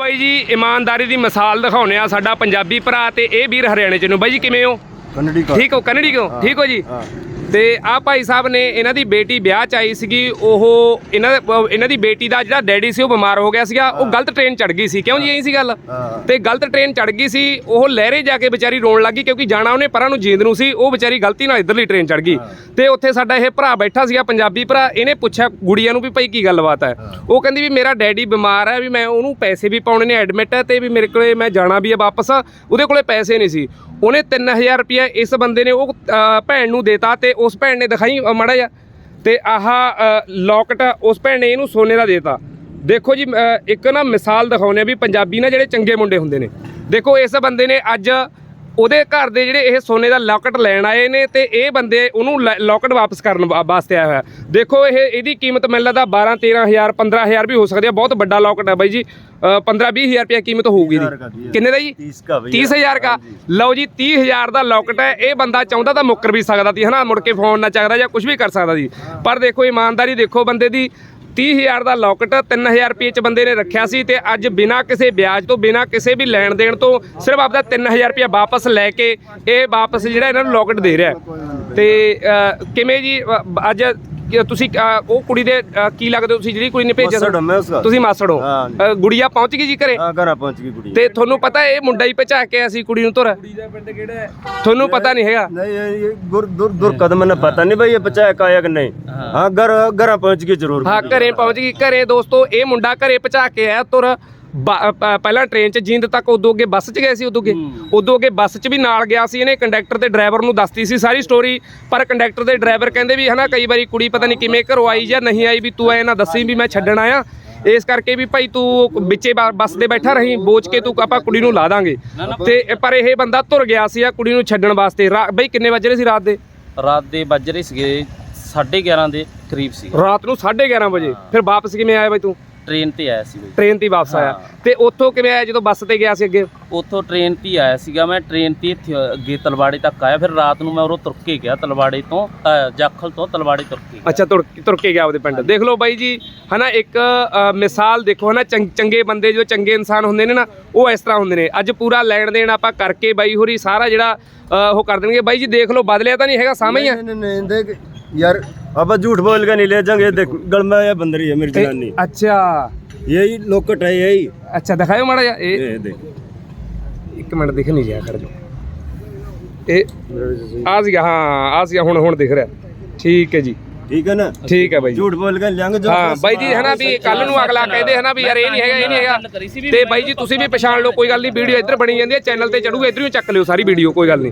ਬਾਈ ਜੀ ਇਮਾਨਦਾਰੀ ਦੀ ਮਿਸਾਲ ਦਿਖਾਉਨੇ ਆ ਸਾਡਾ ਪੰਜਾਬੀ ਭਰਾ ਤੇ ਇਹ ਵੀਰ ਹਰਿਆਣੇ ਚ ਨੂੰ। ਬਾਈ ਜੀ ਕਿਵੇਂ ਹੋ? ਕನ್ನੜੀ ਕਾ ਠੀਕ ਹੋ? ਕਨੜੀ ਕਿਉਂ? ਠੀਕ ਹੋ ਜੀ? ਤੇ ਆ ਭਾਈ ਸਾਹਿਬ ਨੇ ਇਹਨਾਂ ਦੀ ਬੇਟੀ ਵਿਆਹ ਚ ਆਈ ਸੀਗੀ ਉਹ ਇਹਨਾਂ ਦੇ ਇਹਨਾਂ ਦੀ ਬੇਟੀ ਦਾ ਜਿਹੜਾ ਡੈਡੀ ਸੀ ਉਹ ਬਿਮਾਰ ਹੋ ਗਿਆ ਸੀਗਾ ਉਹ ਗਲਤ ਟ੍ਰੇਨ ਚੜ ਗਈ ਸੀ। ਕਿਉਂ ਜੀ ਇਹੀ ਸੀ ਗੱਲ। ਤੇ ਗਲਤ ਟ੍ਰੇਨ ਚੜ ਗਈ ਸੀ ਉਹ ਲਹਿਰੇ ਜਾ ਕੇ ਵਿਚਾਰੀ ਰੋਣ ਲੱਗੀ ਕਿਉਂਕਿ ਜਾਣਾ ਉਹਨੇ ਪਰਾਂ ਨੂੰ ਜੀਂਦ ਨੂੰ ਸੀ ਉਹ ਵਿਚਾਰੀ ਗਲਤੀ ਨਾਲ ਇਧਰਲੀ ਟ੍ਰੇਨ ਚੜ ਗਈ। ਤੇ ਉੱਥੇ ਸਾਡਾ ਇਹ ਭਰਾ ਬੈਠਾ ਸੀਗਾ ਪੰਜਾਬੀ ਭਰਾ ਇਹਨੇ ਪੁੱਛਿਆ ਗੁੜੀਆ ਨੂੰ ਵੀ ਭਾਈ ਕੀ ਗੱਲਬਾਤ ਹੈ? ਉਹ ਕਹਿੰਦੀ ਵੀ ਮੇਰਾ ਡੈਡੀ ਬਿਮਾਰ ਹੈ ਵੀ ਮੈਂ ਉਹਨੂੰ ਪੈਸੇ ਵੀ ਪਾਉਣੇ ਨੇ ਐਡਮਿਟ ਹੈ ਤੇ ਵੀ ਮੇਰੇ ਕੋਲੇ ਮੈਂ ਜਾਣਾ ਵੀ ਹੈ ਵਾਪਸ ਉਹਦੇ ਕੋਲੇ ਪੈਸੇ ਨਹੀਂ ਸੀ। ਉਹਨੇ 3000 ਰੁਪਇਆ ਇਸ ਬੰਦੇ ਨੇ ਉਹ ਭੈਣ ਨੂੰ ਦੇਤਾ ਤੇ ਉਸ ਭੈਣ ਨੇ ਦਿਖਾਈ ਅਹ, ਮਾੜਾ ਜਿਹਾ। ਤੇ ਆਹ ਲੌਕਟ ਉਸ ਭੈਣ ਨੇ ਇਹਨੂੰ ਸੋਨੇ ਦਾ ਦੇਤਾ। ਦੇਖੋ ਜੀ ਇੱਕ ਨਾ ਮਿਸਾਲ ਦਿਖਾਉਨੇ ਵੀ ਪੰਜਾਬੀ ਨਾ ਜਿਹੜੇ ਚੰਗੇ ਮੁੰਡੇ ਹੁੰਦੇ ਨੇ। ਦੇਖੋ ਇਸ ਬੰਦੇ ਨੇ ਅੱਜ ਉਹਦੇ ਘਰ ਦੇ ਜਿਹੜੇ ਇਹ ਸੋਨੇ ਦਾ ਲੌਕਟ ਲੈਣ ਆਏ ਨੇ ਤੇ ਇਹ ਬੰਦੇ ਉਹਨੂੰ ਲੌਕਟ ਵਾਪਸ ਕਰਨ ਵਾਸਤੇ ਆਇਆ ਹੋਇਆ। ਦੇਖੋ ਇਹ ਇਹਦੀ ਕੀਮਤ ਮੈਨੂੰ ਲੱਗਦਾ 12 13000 15000 ਵੀ ਹੋ ਸਕਦੀ ਹੈ ਬਹੁਤ ਵੱਡਾ ਲੌਕਟ ਹੈ ਬਾਈ ਜੀ। 15 ਹਜ਼ਾਰ ਰੁਪਏ ਕੀਮਤ ਹੋਊਗੀ ਦੀ ਕਿੰਨੇ ਦਾ ਜੀ? 30000 ਦਾ ਲਓ ਜੀ 30000 ਦਾ ਲੌਕਟ ਹੈ। ਇਹ ਬੰਦਾ ਚਾਹੁੰਦਾ ਤਾਂ ਮੁੱਕਰ ਵੀ ਸਕਦਾ ਸੀ ਹਨਾ? ਮੁੜ ਕੇ ਫੋਨ ਨਾ ਚੱਕਦਾ ਜਾਂ ਕੁਝ ਵੀ ਕਰ ਸਕਦਾ ਸੀ। ਪਰ ਦੇਖੋ ਇਮਾਨਦਾਰੀ ਦੇਖੋ ਬੰਦੇ ਦੀ। 30000 ਦਾ ਲੋਕਟ 3000 ਰੁਪਏ ਚ ਬੰਦੇ ਨੇ ਰੱਖਿਆ ਸੀ ਤੇ ਅੱਜ ਬਿਨਾਂ ਕਿਸੇ ਵਿਆਜ ਤੋਂ, ਬਿਨਾਂ ਕਿਸੇ ਵੀ ਲੈਣ ਦੇਣ ਤੋਂ ਸਿਰਫ ਆਪਦਾ 3000 ਰੁਪਏ ਵਾਪਸ ਲੈ ਕੇ ਇਹ ਵਾਪਸ ਜਿਹੜਾ ਇਹਨਾਂ ਨੂੰ ਲੋਕਟ ਦੇ ਰਿਹਾ ਹੈ। ਤੇ ਕਿਵੇਂ ਜੀ ਅੱਜ ਕੀ ਤੁਸੀਂ ਅਹ, ਉਹ ਕੁੜੀ ਦੇ ਅਹ, ਕੀ ਲੱਗਦੇ ਹੋ ਤੁਸੀਂ ਜਿਹੜੀ ਕੁੜੀ ਨੇ ਭੇਜਿਆ मास्टर हूं मैं उसका ਤੁਸੀਂ ਮਾਸੜ ਹੋ ਹਾਂ। ਅਹ, ਗੁੜੀਆ ਪਹੁੰਚ ਗਈ ਜੀ ਘਰੇ हाँ घर पहुंच गई कुड़ी ਤੇ ਤੁਹਾਨੂੰ ਪਤਾ ਇਹ ਮੁੰਡਾ ਹੀ ਭਚਾ ਕੇ ਅਸੀਂ ਕੁੜੀ ਨੂੰ ਧੁਰ ਤੁਹਾਨੂੰ ਪਤਾ ਨਹੀਂ ਹੈਗਾ नहीं ये ये दूर दूर दूर कदम ने पता नहीं भाई ये बच्चा है का या कि नहीं हाँ घर घर पहुंच गई जरूर ਹਾਂ ਘਰੇ ਪਹੁੰਚ ਗਈ ਘਰੇ ਦੋਸਤੋ ਇਹ ਮੁੰਡਾ ਘਰੇ ਪਹੁੰਚਾ ਕੇ ਆਇਆ ਤੁਰ ਬ- ਪ- ਪਹਿਲਾਂ ਟ੍ਰੇਨ 'ਚ ਜਿੰਦ ਤੱਕ ਉਦੋਂ ਅੱਗੇ ਬੱਸ 'ਚ ਗਏ ਸੀ ਉਦੋਂ ਅੱਗੇ। ਉਦੋਂ ਅੱਗੇ ਬੱਸ 'ਚ ਵੀ ਨਾਲ ਗਿਆ ਸੀ ਇਹਨੇ ਕੰਡਕਟਰ ਤੇ ਡਰਾਈਵਰ ਨੂੰ ਦੱਸਤੀ ਸੀ ਸਾਰੀ ਸਟੋਰੀ ਪਰ ਕੰਡਕਟਰ ਤੇ ਡਰਾਈਵਰ ਕਹਿੰਦੇ ਵੀ ਹਨਾ ਕਈ ਵਾਰੀ ਕੁੜੀ ਪਤਾ ਨਹੀਂ ਕਿਵੇਂ ਘਰੋਂ ਆਈ ਜਾਂ ਨਹੀਂ ਆਈ ਵੀ ਤੂੰ ਐ ਨਾ ਦੱਸੀ ਵੀ ਮੈਂ ਛੱਡਣ ਆਇਆ। ਇਸ ਕਰਕੇ ਵੀ ਭਾਈ ਤੂੰ ਵਿੱਚੇ ਬੱਸ ਦੇ ਬੈਠਾ ਰਹੀਂ ਬੋਝ ਕੇ ਤੂੰ ਆਪਾਂ ਕੁੜੀ ਨੂੰ ਲਾ ਦਾਂਗੇ। ਤੇ ਪਰ ਇਹ ਬੰਦਾ ਤੁਰ ਗਿਆ ਸੀ ਆ ਕੁੜੀ ਨੂੰ ਛੱਡਣ ਵਾਸਤੇ। ਬਈ ਕਿੰਨੇ ਵਜੇ ਸੀ ਰਾਤ ਦੇ? ਰਾਤ ਦੇ ਵੱਜ ਰਹੇ ਸੀਗੇ 11:30 ਦੇ ਕਰੀਬ ਸੀ। ਰਾਤ ਨੂੰ 11:30 ਵਜੇ। ਫਿਰ ਵਾਪਸ ਕਿਵੇਂ ਆਇਆ ਬਈ ਤੂੰ? ਟ੍ਰੇਨ ਤੇ ਆਇਆ ਸੀ ਬਈ। ਟ੍ਰੇਨ ਤੇ ਵਾਪਸ ਆਇਆ। ਹਾਂ। ਤੇ ਉੱਥੋਂ ਕਿਵੇਂ ਆਇਆ? ਜਦੋਂ ਬੱਸ ਤੇ ਗਿਆ ਸੀ ਅੱਗੇ? ਉੱਥੋਂ ਟ੍ਰੇਨ ਤੇ ਹੀ ਆਇਆ ਸੀਗਾ ਮੈਂ। ਟ੍ਰੇਨ ਤੇ ਇੱਥੇ ਅੱਗੇ ਤਲਵਾੜੇ ਤੱਕ ਆਇਆ। ਫਿਰ ਰਾਤ ਨੂੰ ਮੈਂ ਉਰੋਂ ਤੁਰ ਕੇ ਗਿਆ ਤਲਵਾੜੇ ਤੋਂ ਜਾਖਲ ਤੋਂ ਤਲਵਾੜੇ ਤੁਰ ਕੇ ਅੱਛਾ ਤੁਰ ਤੁਰ ਕੇ ਗਿਆ ਉਹਦੇ ਪਿੰਡ। ਦੇਖ ਲਓ ਬਾਈ ਜੀ ਹਨਾ ਇੱਕ ਮਿਸਾਲ ਦੇਖੋ ਹਨਾ ਚੰ- ਚੰਗੇ ਬੰਦੇ ਜੋ ਚੰਗੇ ਇਨਸਾਨ ਹੁੰਦੇ ਨੇ ਨਾ ਉਹ ਇਸ ਤਰ੍ਹਾਂ ਹੁੰਦੇ ਨੇ। ਅੱਜ ਪੂਰਾ ਲੈਣ ਦੇਣ ਆਪਾਂ ਕਰਕੇ ਬਾਈ ਹੋਰੀ ਸਾਰਾ ਜਿਹੜਾ ਉਹ ਕਰ ਦੇਣਗੇ। ਬਾਈ ਜੀ ਦੇਖ ਲਓ ਬਦਲਿਆ ਤਾਂ ਨਹੀਂ ਹੈਗਾ ਸਾਹਮਣੇ ਆ। ਨਹੀਂ, ਨਹੀਂ ਦੇਖ ਯਾਰ अब झूठ बोल के नहीं ले जाएंगे देख गल में ये बंदरी है मेरी जनानी ਇਹ- ਅੱਛਾ यही लोकट है यही ਅੱਛਾ ਦਿਖਾਓ ਮਾੜਾ ਜਿਹਾ ਇਹ ये देख ਇੱਕ ਮਿੰਟ ਦਿਖ ਨਹੀਂ ਰਿਹਾ ਖੜ ਜੋ ਇਹ ਆ ਸੀਗਾ ਹਾਂ ਆ ਸੀਗਾ ਹੁਣ ਹੁਣ ਦਿਖ ਰਿਹਾ ਠੀਕ ਹੈ ਜੀ ठीक है ना ਠੀਕ ਹੈ ਬਾਈ ਜੀ झूठ बोल के ले जाएंगे जो ਹਾਂ ਬਾਈ ਜੀ ਹਨਾ ਵੀ ਕੱਲ ਨੂੰ ਅਗਲਾ ਕਹਿੰਦੇ ਹਨਾ ਵੀ ਯਾਰ ਇਹ ਨਹੀਂ ਹੈਗਾ ਇਹ ਨਹੀਂ ਹੈਗਾ ਤੇ ਬਾਈ ਜੀ ਤੁਸੀਂ ਵੀ ਪਛਾਣ ਲਓ ਕੋਈ ਗੱਲ ਨਹੀਂ ਵੀਡੀਓ ਇੱਧਰ ਬਣੀ ਜਾਂਦੀ ਹੈ ਚੈਨਲ ਤੇ ਚੜੂਗਾ ਇੱਧਰ ਹੀ ਚੱਕ ਲਿਓ ਸਾਰੀ ਵੀਡੀਓ ਕੋਈ ਗੱਲ ਨਹੀਂ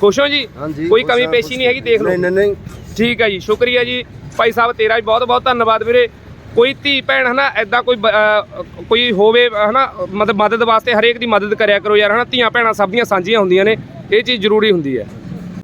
ਖੁਸ਼ ਹੋ ਜੀ? ਹਾਂਜੀ, ਕੋਈ ਕਮੀ ਪੇਸ਼ੀ ਨਹੀਂ ਹੈਗੀ ਦੇਖ ਲਓ। ਨਹੀਂ ਨਹੀਂ ਠੀਕ ਹੈ ਜੀ ਸ਼ੁਕਰੀਆ ਜੀ। ਭਾਈ ਸਾਹਿਬ ਤੇਰਾ ਵੀ ਬਹੁਤ ਬਹੁਤ ਧੰਨਵਾਦ ਵੀਰੇ। ਕੋਈ ਧੀ ਭੈਣ ਹਨਾ ਐਦਾਂ ਕੋਈ ਕੋਈ ਹੋਵੇ ਹਨਾ ਮਤਲਬ ਮਦਦ ਵਾਸਤੇ ਹਰੇਕ ਦੀ ਮਦਦ ਕਰਿਆ ਕਰੋ ਯਾਰ ਹਨਾ ਧੀਆਂ ਭੈਣਾਂ ਸਭ ਦੀਆਂ ਸਾਂਝੀਆਂ ਹੁੰਦੀਆਂ ਨੇ ਇਹ ਚੀਜ਼ ਜ਼ਰੂਰੀ ਹੁੰਦੀ ਹੈ।